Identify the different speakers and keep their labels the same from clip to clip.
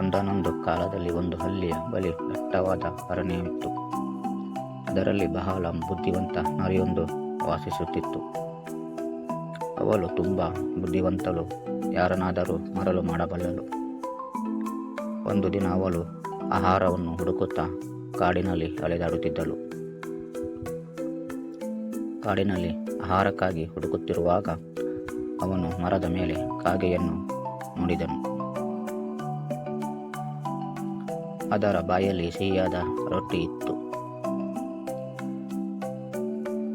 Speaker 1: ಒಂದಾನೊಂದು ಕಾಲದಲ್ಲಿ ಒಂದು ಹಳ್ಳಿಯ ಬಳಿ ದಟ್ಟವಾದ ಅರಣ್ಯವಿತ್ತು ಅದರಲ್ಲಿ ಬಹಳ ಬುದ್ಧಿವಂತ ನರಿಯೊಂದು ವಾಸಿಸುತ್ತಿತ್ತು. ಅವಳು ತುಂಬ ಬುದ್ಧಿವಂತಳು, ಯಾರನ್ನಾದರೂ ಮರಳು ಮಾಡಬಲ್ಲಳು. ಒಂದು ದಿನ ಅವಳು ಆಹಾರವನ್ನು ಹುಡುಕುತ್ತಾ ಕಾಡಿನಲ್ಲಿ ಅಲೆದಾಡುತ್ತಿದ್ದಳು. ಕಾಡಿನಲ್ಲಿ ಆಹಾರಕ್ಕಾಗಿ ಹುಡುಕುತ್ತಿರುವಾಗ ಅವನು ಮರದ ಮೇಲೆ ಕಾಗೆಯನ್ನು ನೋಡಿದನು. ಅದರ ಬಾಯಲ್ಲಿ ಸಿಹಿಯಾದ ರೊಟ್ಟಿ ಇತ್ತು.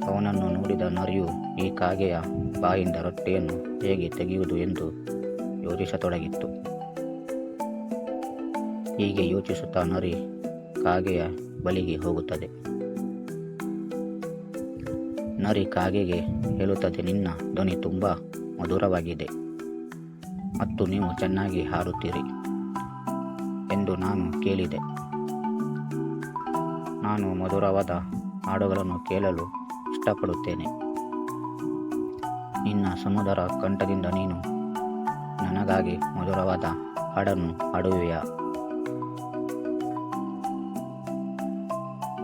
Speaker 1: ಅವನನ್ನು ನೋಡಿದ ನರಿಯು ಈ ಕಾಗೆಯ ಬಾಯಿಂದ ರೊಟ್ಟಿಯನ್ನು ಹೇಗೆ ತೆಗೆಯುವುದು ಎಂದು ಯೋಚಿಸತೊಡಗಿತ್ತು. ಹೀಗೆ ಯೋಚಿಸುತ್ತಾ ನರಿ ಕಾಗೆಯ ಬಳಿಗೆ ಹೋಗುತ್ತದೆ. ನರಿ ಕಾಗೆಗೆ ಹೇಳುತ್ತದೆ, ನಿನ್ನ ಧ್ವನಿ ತುಂಬ ಮಧುರವಾಗಿದೆ ಮತ್ತು ನೀವು ಚೆನ್ನಾಗಿ ಹಾಡುತ್ತೀರಿ. ಎಂದು ನಾನು ಕೇಳಿದೆ. ನಾನು ಮಧುರವಾದ ಹಾಡುಗಳನ್ನು ಕೇಳಲು ಇಷ್ಟಪಡುತ್ತೇನೆ. ನಿನ್ನ ಸಮುದ್ರ ಕಂಠದಿಂದ ನೀನು ನನಗಾಗಿ ಮಧುರವಾದ ಹಾಡನ್ನು ಹಾಡುವೆಯ?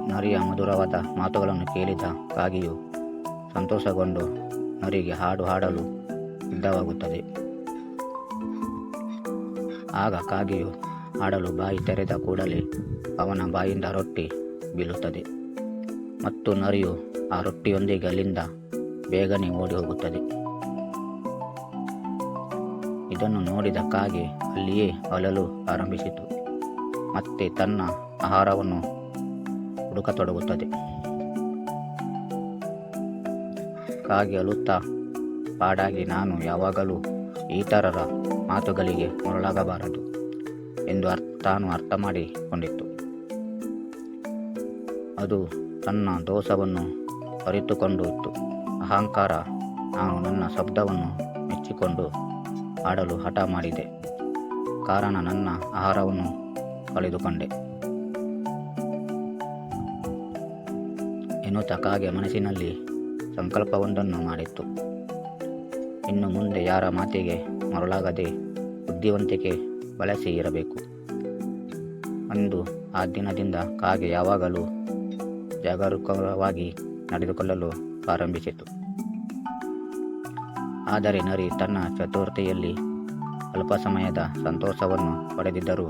Speaker 1: ನರಿಯ ಮಧುರವಾದ ಮಾತುಗಳನ್ನು ಕೇಳಿದ ಕಾಗಿಯು ಸಂತೋಷಗೊಂಡು ನರಿಗೆ ಹಾಡು ಹಾಡಲು ಸಿದ್ಧವಾಗುತ್ತದೆ. ಆಗ ಕಾಗೆಯು ಹಾಡಲು ಬಾಯಿ ತೆರೆದ ಕೂಡಲೇ ಅವನ ಬಾಯಿಂದ ರೊಟ್ಟಿ ಬೀಳುತ್ತದೆ. ಮತ್ತು ನರಿಯು ಆ ರೊಟ್ಟಿಯೊಂದಿಗೆ ಅಲ್ಲಿಂದ ಬೇಗನೆ ಓಡಿ ಹೋಗುತ್ತದೆ ಇದನ್ನು ನೋಡಿದ ಕಾಗೆ ಅಲ್ಲಿಯೇ ಅಲಲು ಆರಂಭಿಸಿತು. ಮತ್ತೆ ತನ್ನ ಆಹಾರವನ್ನು ಹುಡುಕತೊಡಗುತ್ತದೆ. ಕಾಗೆ ಅಲುತ್ತಾ ಪಾಡಾಗಿ ನಾನು ಯಾವಾಗಲೂ ಈತರರ ಮಾತುಗಳಿಗೆ ಮರಳಾಗಬಾರದು ಎಂದು ಅರ್ ತಾನು ಅರ್ಥ ಮಾಡಿಕೊಂಡಿತ್ತು. ಅದು ತನ್ನ ದೋಷವನ್ನು ಅರಿತುಕೊಂಡು ಇತ್ತು. ಅಹಂಕಾರ ನಾನು ನನ್ನ ಶಬ್ದವನ್ನು ಮೆಚ್ಚಿಕೊಂಡು ಆಡಲು ಹಠ ಮಾಡಿದೆ. ಕಾರಣ ನನ್ನ ಆಹಾರವನ್ನು ಕಳೆದುಕೊಂಡೆ. ಎನ್ನುತ್ತಾ ಕಾಗೆ ಮನಸ್ಸಿನಲ್ಲಿ ಸಂಕಲ್ಪವೊಂದನ್ನು ಮಾಡಿತ್ತು. ಇನ್ನು ಮುಂದೆ ಯಾರ ಮಾತಿಗೆ ಮರಳಾಗದೆ ಬುದ್ಧಿವಂತಿಕೆ ಬಳಸಿ ಇರಬೇಕು. ಅಂದು ಆ ದಿನದಿಂದ ಕಾಗೆ ಯಾವಾಗಲೂ ಜಾಗರೂಕವಾಗಿ ನಡೆದುಕೊಳ್ಳಲು ಪ್ರಾರಂಭಿಸಿತು. ಆದರೆ ನರಿ ತನ್ನ ಚತುರ್ಥಿಯಲ್ಲಿ ಅಲ್ಪ ಸಮಯದ ಸಂತೋಷವನ್ನು ಪಡೆದಿದ್ದರೂ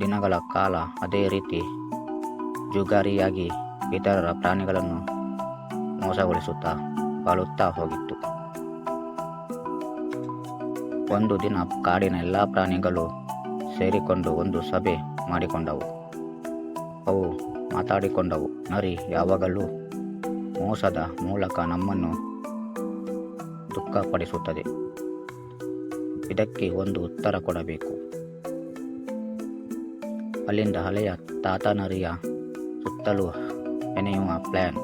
Speaker 1: ದಿನಗಳ ಕಾಲ ಅದೇ ರೀತಿ ಜುಗಾರಿಯಾಗಿ ಇತರರ ಪ್ರಾಣಿಗಳನ್ನು ಮೋಸಗೊಳಿಸುತ್ತಾ ಬಾಳುತ್ತಾ ಹೋಗಿತ್ತು. ಒಂದು ದಿನ ಕಾಡಿನ ಎಲ್ಲ ಪ್ರಾಣಿಗಳು ಸೇರಿಕೊಂಡು ಒಂದು ಸಭೆ ಮಾಡಿಕೊಂಡವು. ಅವು ಮಾತಾಡಿಕೊಂಡವು, ನರಿ, ಯಾವಾಗಲೂ ಮೋಸದ ಮೂಲಕ ನಮ್ಮನ್ನು ದುಃಖಪಡಿಸುತ್ತದೆ. ಇದಕ್ಕೆ ಒಂದು ಉತ್ತರ ಕೊಡಬೇಕು. ಅಲ್ಲಿಂದ ಹಳೆಯ ತಾತ ನರಿಯ ಸುತ್ತಲೂ ಹೆಣೆಯುವ ಪ್ಲ್ಯಾನ್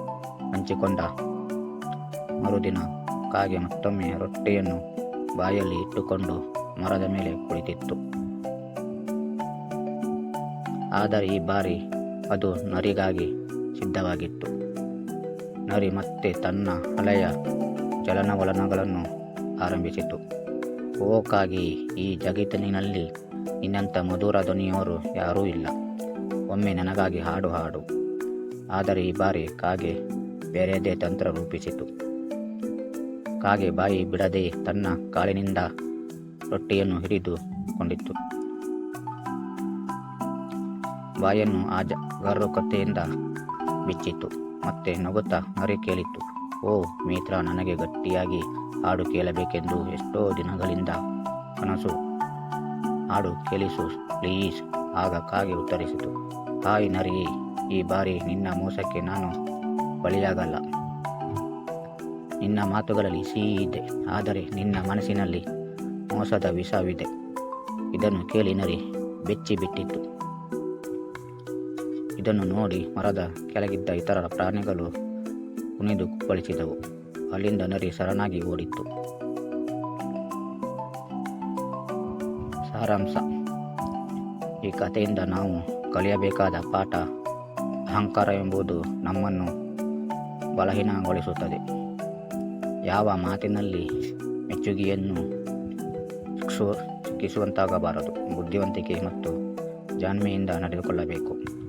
Speaker 1: ಹಂಚಿಕೊಂಡ. ಮರುದಿನ ಕಾಗೆ ಮತ್ತೊಮ್ಮೆ ರೊಟ್ಟಿಯನ್ನು ಬಾಯಲ್ಲಿ ಇಟ್ಟುಕೊಂಡು ಮರದ ಮೇಲೆ ಕುಳಿತಿತ್ತು. ಆದರೆ ಈ ಬಾರಿ ಅದು ನರಿಗಾಗಿ ಸಿದ್ಧವಾಗಿತ್ತು. ನರಿ ಮತ್ತೆ ತನ್ನ ಹಳೆಯ ಚಲನವಲನಗಳನ್ನು ಆರಂಭಿಸಿತು. ಓಕಾಗಿ ಈ ಜಗತ್ತಿನಲ್ಲಿ ನಿನ್ನಂಥ ಮಧುರ ಧ್ವನಿಯವರು ಯಾರೂ ಇಲ್ಲ. ಒಮ್ಮೆ ನನಗಾಗಿ ಹಾಡು ಹಾಡು. ಆದರೆ ಈ ಬಾರಿ ಕಾಗೆ ಬೇರೆಯದೇ ತಂತ್ರ ರೂಪಿಸಿತು. ಕಾಗೆ ಬಾಯಿ ಬಿಡದೆ ತನ್ನ ಕಾಲಿನಿಂದ ರೊಟ್ಟಿಯನ್ನು ಹಿಡಿದುಕೊಂಡಿತ್ತು ಬಾಯನ್ನು ಆ ಜಾಗರೂಕತೆಯಿಂದ ಬಿಚ್ಚಿತ್ತು. ಮತ್ತೆ ನಗುತ್ತಾ ಮರೆ ಕೇಳಿತ್ತು. ಓ ಮಿತ್ರ, ನನಗೆ ಗಟ್ಟಿಯಾಗಿ ಹಾಡು ಕೇಳಬೇಕೆಂದು ಎಷ್ಟೋ ದಿನಗಳಿಂದ ಕನಸು, ಹಾಡು ಕೇಳಿಸು ಪ್ಲೀಸ್ ಆಗ ಕಾಗೆ ಉತ್ತರಿಸಿತು. ತಾಯಿ ನರಿ, ಈ ಬಾರಿ ನಿನ್ನ ಮೋಸಕ್ಕೆ ನಾನು ಬಲಿಯಾಗಲ್ಲ. ನಿನ್ನ ಮಾತುಗಳಲ್ಲಿ ಸಿಹಿ ಇದೆ. ಆದರೆ ನಿನ್ನ ಮನಸ್ಸಿನಲ್ಲಿ ಮೋಸದ ವಿಷವಿದೆ. ಇದನ್ನು ಕೇಳಿ ನರಿ, ಬೆಚ್ಚಿ ಬಿಟ್ಟಿತ್ತು ಇದನ್ನು ನೋಡಿ ಮರದ ಕೆಳಗಿದ್ದ ಇತರ ಪ್ರಾಣಿಗಳು ಕುಣಿದು ಕುಪ್ಪಳಿಸಿದವು. ಅಲ್ಲಿಂದ ನರಿ ಸರಣಾಗಿ ಓಡಿತ್ತು. ಸಾರಾಂಶ. ಈ ಕಥೆಯಿಂದ ನಾವು ಕಲಿಯಬೇಕಾದ ಪಾಠ ಅಹಂಕಾರ ಎಂಬುದು ನಮ್ಮನ್ನು ಬಲಹೀನಗೊಳಿಸುತ್ತದೆ. ಯಾವ ಮಾತಿನಲ್ಲಿ ಮೆಚ್ಚುಗೆಯನ್ನು ಚಿಕ್ಕಿಸುವಂತಾಗಬಾರದು ಬುದ್ಧಿವಂತಿಕೆ ಮತ್ತು ಜಾಣ್ಮೆಯಿಂದ ನಡೆದುಕೊಳ್ಳಬೇಕು.